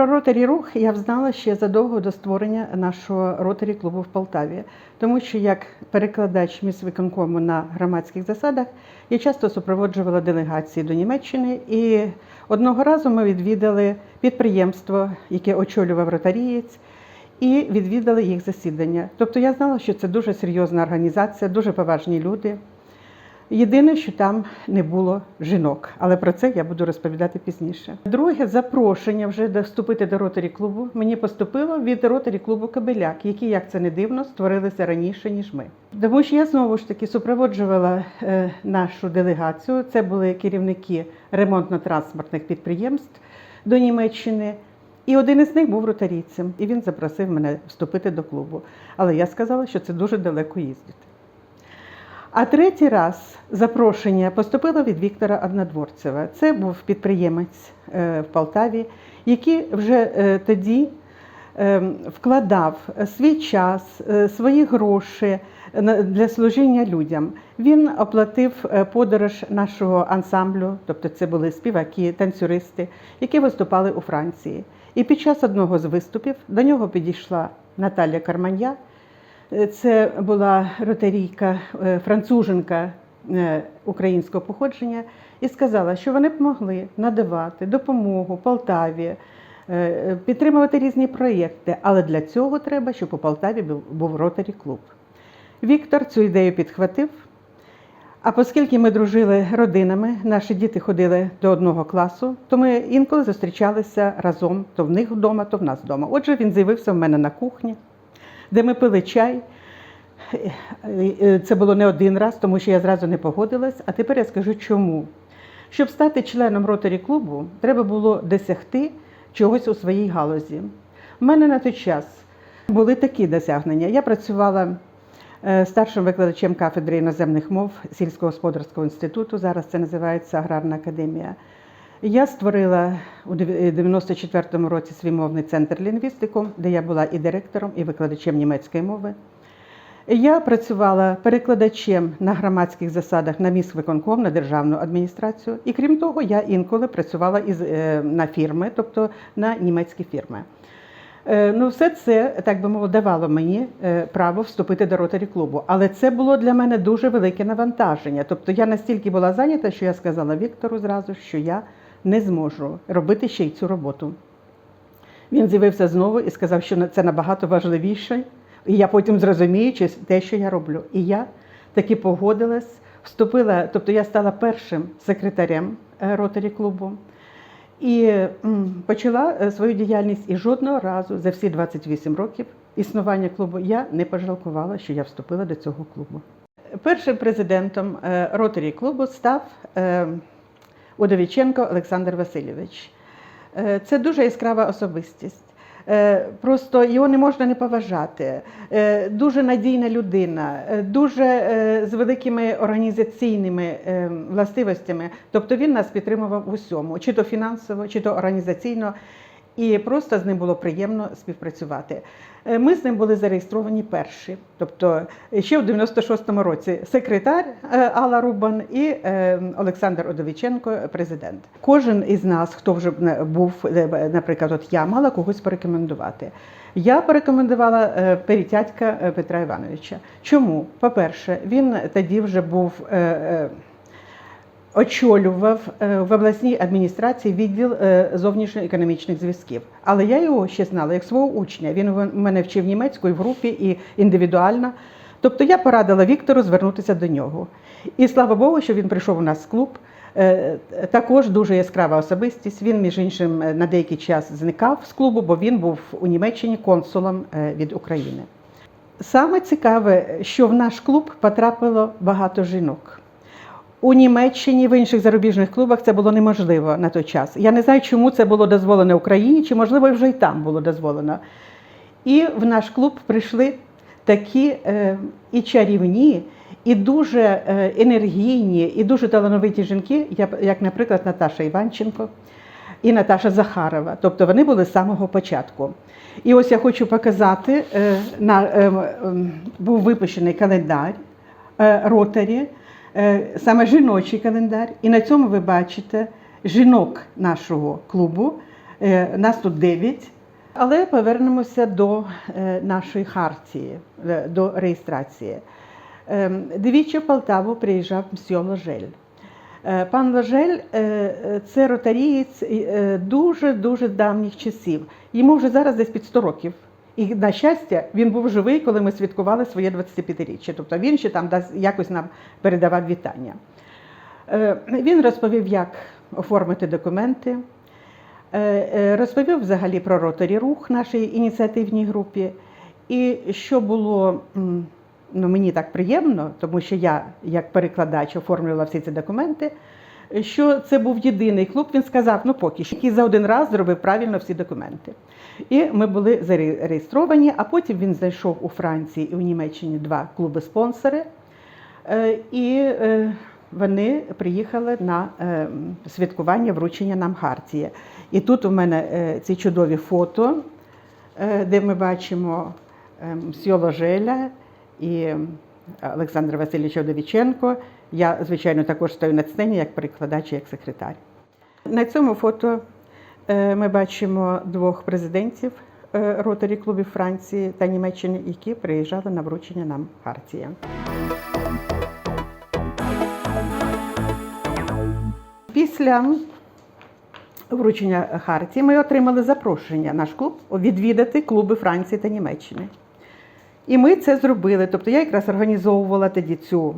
Про ротарі рух я взнала ще задовго до створення нашого ротарі клубу в Полтаві, тому що як перекладач міськвиконкому на громадських засадах я часто супроводжувала делегації до Німеччини, і одного разу ми відвідали підприємство, яке очолював ротарієць, і відвідали їх засідання. Тобто я знала, що це дуже серйозна організація, дуже поважні люди. Єдине, що там не було жінок, але про це я буду розповідати пізніше. Друге запрошення вже вступити до ротарі клубу мені поступило від ротарі клубу Кабеляк, які, як це не дивно, створилися раніше ніж ми. Тому що я знову ж таки супроводжувала е, нашу делегацію. Це були керівники ремонтно-транспортних підприємств до Німеччини. І один із них був ротарійцем, і він запросив мене вступити до клубу. Але я сказала, що це дуже далеко їздити. А третій раз запрошення поступило від Віктора Однодворцева. Це був підприємець е, в Полтаві, який вже е, тоді е, вкладав свій час, свої гроші для служіння людям. Він оплатив подорож нашого ансамблю, тобто це були співаки, танцюристи, які виступали у Франції. І під час одного з виступів до нього підійшла Наталя Карманья. Це була ротарійка, е, француженка е, українського походження, і сказала, що вони б могли надавати допомогу Полтаві, е, підтримувати різні проєкти, але для цього треба, щоб у Полтаві був ротарі клуб. Віктор цю ідею підхватив. А оскільки ми дружили родинами, наші діти ходили до одного класу, то ми інколи зустрічалися разом то в них вдома, то в нас вдома. Отже, він з'явився в мене на кухні, де ми пили чай. Е, Це було не один раз, тому що я зразу не погодилась. А тепер я скажу чому. Щоб стати членом ротарі клубу, треба було досягти чогось у своїй галузі. У мене на той час були такі досягнення. Я працювала е, старшим викладачем кафедри іноземних мов сільськогосподарського інституту. Зараз це називається Аграрна академія. Я створила у 94-му році свій мовний центр лінгвістикум, де я була і директором, і викладачем німецької мови. Я працювала перекладачем на громадських засадах на міськвиконком, на державну адміністрацію. І крім того, я інколи працювала із, е, на фірми, тобто на німецькі фірми. Е, Ну, все це, так би мовити, давало мені е, право вступити до ротарі клубу. Але це було для мене дуже велике навантаження. Тобто я настільки була зайнята, що я сказала Віктору зразу, що я не зможу робити ще й цю роботу. Він з'явився знову і сказав, що це набагато важливіше. І я потім зрозумію чи те, що я роблю. І я таки погодилась, вступила, тобто я стала першим секретарем е, ротарі клубу. І почала е, свою діяльність і жодного разу за всі 28 років існування клубу я не пожалкувала, що я вступила до цього клубу. Першим президентом е, ротарі клубу став Удовіченко Олександр Васильович. Е, Це дуже яскрава особистість. Е, Просто його не можна не поважати. Е, Дуже надійна людина, дуже з великими організаційними властивостями. Тобто він нас підтримував в усьому, чи то фінансово, чи то організаційно. І просто з ним було приємно співпрацювати. Е, Ми з ним були зареєстровані перші, тобто ще в 96-му році секретар е, Алла Рубан і е, Олександр Одовіченко, президент. Кожен із нас, хто вже е, був, е, наприклад, от я мала когось порекомендувати. Я порекомендувала е, Перетятька е, Петра Івановича. Чому? По-перше, він тоді вже був. Очолював е, в обласній адміністрації відділ е, зовнішньоекономічних зв'язків. Але я його ще знала як свого учня. Він мене вчив німецьку і в групі, і індивідуально. Тобто я порадила Віктору звернутися до нього. І слава Богу, що він прийшов у нас в клуб. Е, Також дуже яскрава особистість. Він, між іншим, на деякий час зникав з клубу, бо він був у Німеччині консулом від України. Саме цікаве, що в наш клуб потрапило багато жінок. У Німеччині, в інших зарубіжних клубах це було неможливо на той час. Я не знаю, чому це було дозволено Україні, чи можливо вже й там було дозволено. І в наш клуб прийшли такі е, і чарівні, і дуже е, енергійні, і дуже талановиті жінки, як, наприклад, Наташа Іванченко і Наташа Захарова. Тобто вони були з самого початку. І ось я хочу показати, е, на, е, був випущений календар ротарі, саме жіночий календар. І на цьому ви бачите жінок нашого клубу Е, Нас тут дев'ять. Але повернемося до е, нашої хартії, е, до реєстрації. Двічі в Полтаву приїжджав мсьо Ложель. Е, Пан Ложель е, е, це ротарієць дуже дуже давніх часів. Йому вже зараз десь під 100 років. І на щастя, він був живий, коли ми святкували своє 25-річчя. Тобто він ще там якось нам передавав вітання. Е, Він розповів, як оформити документи, е, е, розповів взагалі про роторі рух нашій ініціативній групі. І що було ну, мені так приємно, тому що я, як перекладач, оформлювала всі ці документи, що це був єдиний клуб, він сказав, ну поки що, який за один раз зробив правильно всі документи. І ми були зареєстровані, а потім він знайшов у Франції і у Німеччині два клуби-спонсори. Е, І е, вони приїхали на е, святкування вручення нам Хартії. І тут у мене ці чудові фото, де ми бачимо е, мсьо Ложеля і Олександра Васильовича Довіченко. Я, звичайно, також стою на сцені як перекладач і як секретар. На цьому фото ми бачимо двох президентів е, роторі клубів Франції та Німеччини, які приїжджали на вручення нам Хартії. Після вручення Хартії ми отримали запрошення наш клуб відвідати клуби Франції та Німеччини. І ми це зробили. Тобто я якраз організовувала тоді цю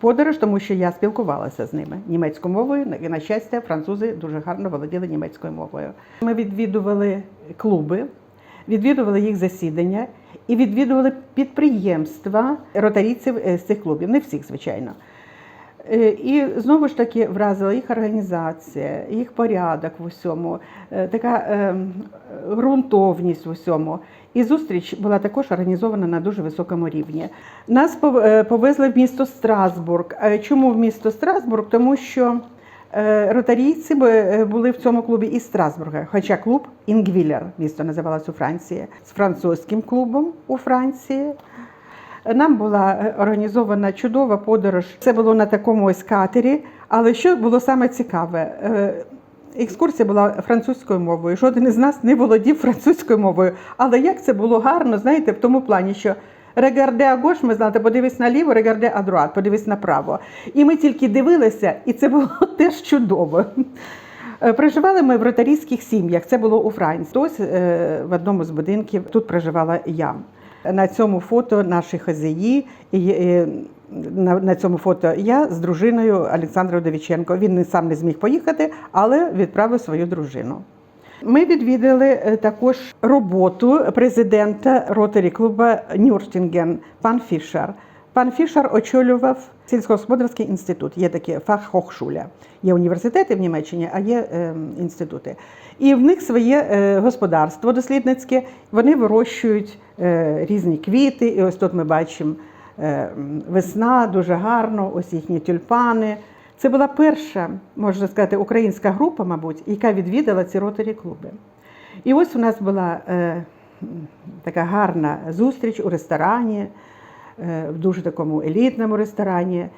подорож, тому що я спілкувалася з ними німецькою мовою. І, на щастя, французи дуже гарно володіли німецькою мовою. Ми відвідували клуби, відвідували їх засідання і відвідували підприємства ротарійців е, з цих клубів. Не всіх, звичайно. Е, І знову ж таки вразила їх організація, їх порядок в усьому, е, така е, ґрунтовність в усьому. І зустріч була також організована на дуже високому рівні. Нас пов- повезли в місто Страсбург. Чому в місто Страсбург? Тому що ротарійці були в цьому клубі із Страсбурга, хоча клуб Інгвілер, місто називалось у Франції, з французьким клубом у Франції. Нам була е, організована чудова подорож. Це було на такому ось катері. Але що було саме цікаве? Е, Екскурсія була французькою мовою. Жоден із нас не володів французькою мовою. Але як це було гарно, знаєте, в тому плані, що регарде агош, ми знаєте, подивись наліво, регарде адруат, подивись направо. І ми тільки дивилися, і це було теж чудово. Е, Проживали ми в ротарійських сім'ях. Це було у Франції. Ось е, в одному з будинків тут проживала я. На цьому фото наші хазяї. На, на цьому фото я з дружиною Олександрою Довіченко. Він не сам не зміг поїхати, але відправив свою дружину. Ми відвідали е, також роботу президента ротарі клуба Нюртінген, пан Фішер. Пан Фішер очолював сільськогосподарський інститут. Є такі фаххохшуля. Є університети в Німеччині, а є е, інститути. І в них своє е, господарство дослідницьке. Вони вирощують е, різні квіти. І ось тут ми бачимо е, весна, дуже гарно, ось їхні тюльпани. Це була перша, можна сказати, українська група, мабуть, яка відвідала ці ротарі клуби. І ось у нас була така гарна зустріч у ресторані, в дуже такому елітному ресторані.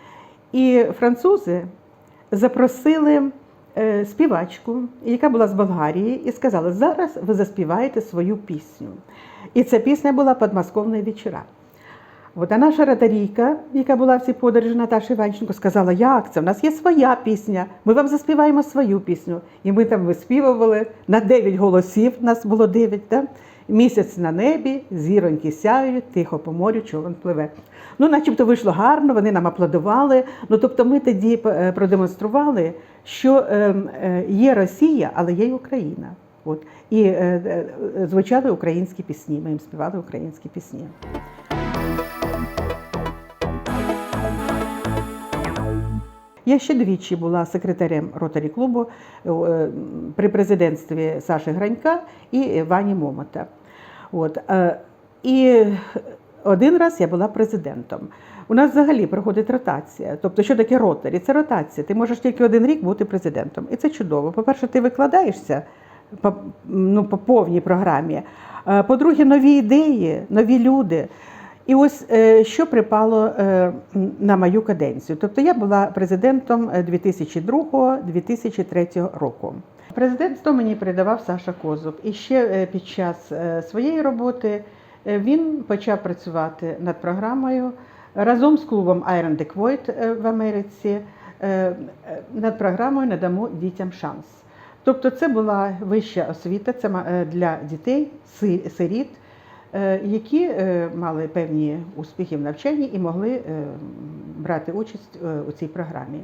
І французи запросили співачку, яка була з Болгарії, і сказала: зараз ви заспіваєте свою пісню. І ця пісня була «Подмосковні вечора. От а наша ратарійка, яка була в цій подорожі, Наташа Іванченко, сказала, як це? У нас є своя пісня, ми вам заспіваємо свою пісню. І ми там виспівували на дев'ять голосів, нас було дев'ять, да? Місяць на небі, зіроньки сяють, тихо по морю човен пливе. Ну, начебто вийшло гарно, вони нам аплодували. Ну, тобто ми тоді е, продемонстрували, що е, е, є Росія, але є й Україна. От. І звучали українські пісні, ми їм співали українські пісні. Я ще двічі була секретарем ротарі клубу при президентстві Саші Гранька і Вані Момота. От. е, І один раз я була президентом. У нас взагалі проходить ротація. Тобто, що таке ротарі? Це ротація. Ти можеш тільки один рік бути президентом. І це чудово. По-перше, ти викладаєшся по, ну, по повній програмі. Е, По-друге, нові ідеї, нові люди. І ось е, що припало на мою каденцію. Тобто я була президентом е, 2002-2003 року. Президентство мені передавав Саша Козуб. І ще е, під час е, своєї роботи е, він почав працювати над програмою разом з клубом Iron е, в Америці. Над програмою Надамо дітям шанс. Тобто, це була вища освіта це для дітей, сиріт, які мали певні успіхи в навчанні і могли брати участь у цій програмі.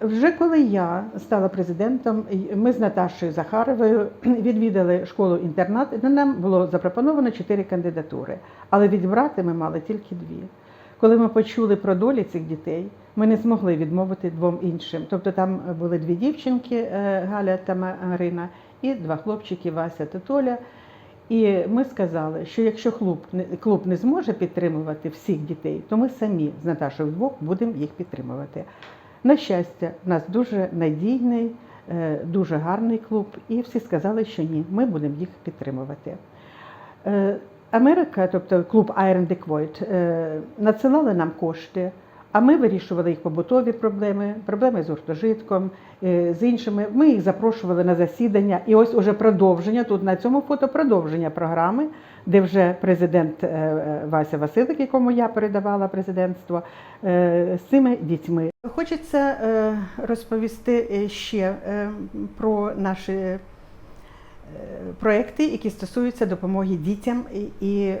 Вже коли я стала президентом, ми з Наташою Захаровою відвідали школу-інтернат, де нам було запропоновано чотири кандидатури, але відбрати ми мали тільки дві. Коли ми почули про долі цих дітей, ми не змогли відмовити двом іншим. Тобто там були дві дівчинки е, Галя та Марина і два хлопчики Вася та Толя. І ми сказали, що якщо клуб клуб не зможе підтримувати всіх дітей, то ми самі з Наташою вдвох будемо їх підтримувати. На щастя, в нас дуже надійний, е, дуже гарний клуб, і всі сказали, що ні, ми будемо їх підтримувати. Е, Америка, тобто клуб Iron de Quoit, е, надсилали нам кошти, а ми вирішували їх побутові проблеми, проблеми з гуртожитком, е, з іншими. Ми їх запрошували на засідання. І ось уже продовження, тут на цьому фото продовження програми, де вже президент е, е, Вася Василик, якому я передавала президентство, з цими дітьми. Хочеться розповісти ще про наші проекти, які стосуються допомоги дітям і,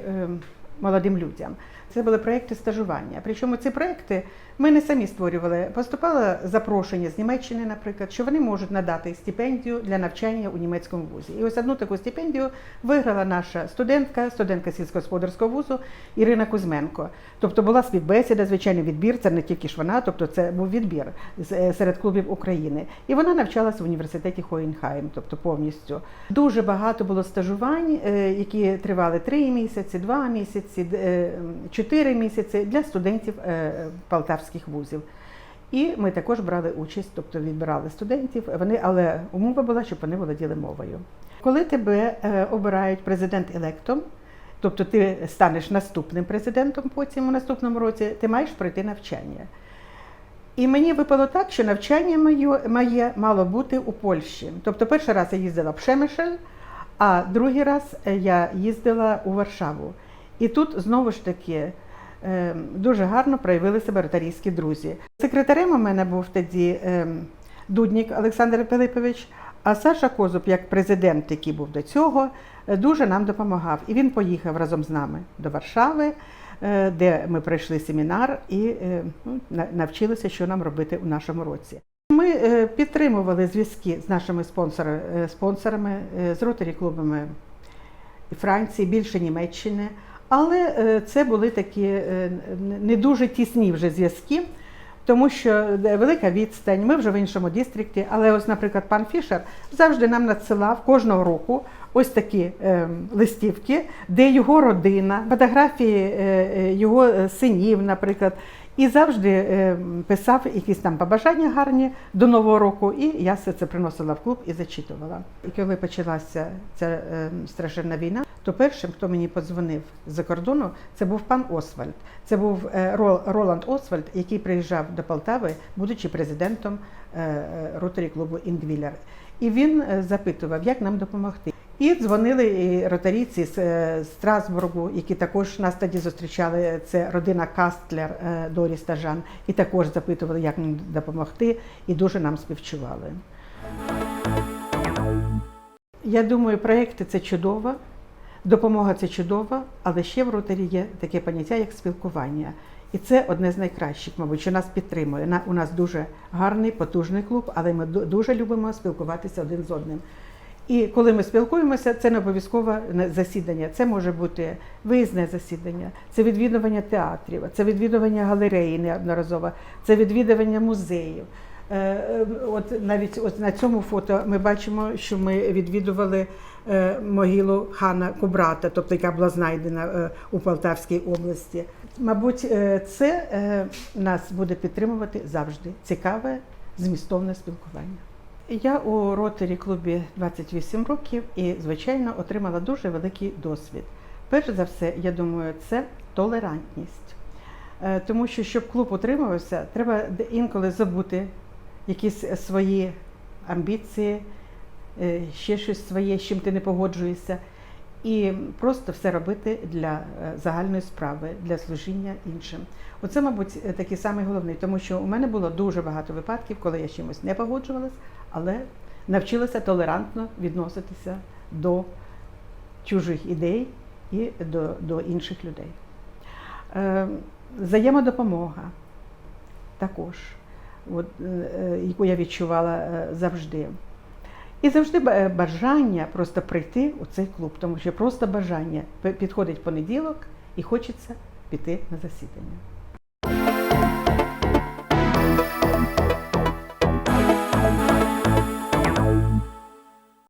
молодим людям. Це були проекти стажування. Причому ці проекти ми не самі створювали. Поступало запрошення з Німеччини, наприклад, що вони можуть надати стипендію для навчання у німецькому вузі. І ось одну таку стипендію виграла наша студентка, студентка сільськогосподарського вузу Ірина Кузьменко. Тобто була співбесіда, звичайний відбір. Це не тільки ж вона, тобто це був відбір е, серед клубів України. І вона навчалася в університеті Хоєнхайм, тобто повністю. Дуже багато було стажувань, е, які тривали три місяці, два місяці, е, чотири місяці для студентів е, полтавських вузів. І ми також брали участь, тобто відбирали студентів. Вони, але умова була, щоб вони володіли мовою. Коли тебе е, обирають президент-електом, тобто ти станеш наступним президентом потім у наступному році, ти маєш пройти навчання. І мені випало так, що навчання моє, моє мало бути у Польщі. Тобто перший раз я їздила в Шемишель, а другий раз е, я їздила у Варшаву. І тут знову ж таки дуже гарно проявили себе ротарійські друзі. Секретарем у мене був тоді е, Дуднік Олександр Пилипович, а Саша Козуб, як президент, який був до цього, е, дуже нам допомагав. І він поїхав разом з нами до Варшави, е, де ми пройшли семінар і е, ну, на- навчилися, що нам робити у нашому році. Ми е, підтримували зв'язки з нашими е, спонсорами, е, з ротарі клубами Франції, більше Німеччини. Але е, це були такі е, не дуже тісні вже зв'язки, тому що е, велика відстань, ми вже в іншому дистрикті. Але ось, наприклад, пан Фішер завжди нам надсилав кожного року ось такі листівки, де його родина, фотографії його синів, наприклад. І завжди е, писав якісь там побажання гарні до Нового року, і я все це приносила в клуб і зачитувала. І коли почалася ця е, страшенна війна, то першим, хто мені подзвонив з-за кордону, це був пан Освальд. Це був е, Ро- Роланд Освальд, який приїжджав до Полтави, будучи президентом ротарі клубу Інгвілер. І він запитував, як нам допомогти. І дзвонили і ротарійці з е, Страсбургу, які також нас тоді зустрічали. Це родина Кастлер е, Доріс та Жан, і також запитували, як нам допомогти, і дуже нам співчували. Я думаю, проекти це чудово, допомога це чудово, але ще в ротарі є таке поняття, як спілкування. І це одне з найкращих, мабуть, що нас підтримує. У нас дуже гарний, потужний клуб, але ми дуже любимо спілкуватися один з одним. І коли ми спілкуємося, це не обов'язково не- засідання. Це може бути виїзне засідання, це відвідування театрів, це відвідування галереї неодноразово, це відвідування музеїв. Е, е, От навіть от на цьому фото ми бачимо, що ми відвідували е, могилу хана Кубрата, тобто яка була знайдена у Полтавській області. Мабуть, це нас буде підтримувати завжди цікаве, змістовне спілкування. Я у ротарі клубі 28 років і, звичайно, отримала дуже великий досвід. Перш за все, я думаю, це толерантність. Е, Тому що, щоб клуб утримувався, треба інколи забути якісь свої амбіції, е, ще щось своє, з чим ти не погоджуєшся. І просто все робити для е, загальної справи, для служіння іншим. Оце, мабуть, такий самий головний, тому що у мене було дуже багато випадків, коли я з чимось не погоджувалась, але навчилася толерантно відноситися до чужих ідей і до, до інших людей. Е, взаємодопомога також, от, е, яку я відчувала е, завжди. І завжди бажання просто прийти у цей клуб, тому що просто бажання підходить понеділок і хочеться піти на засідання.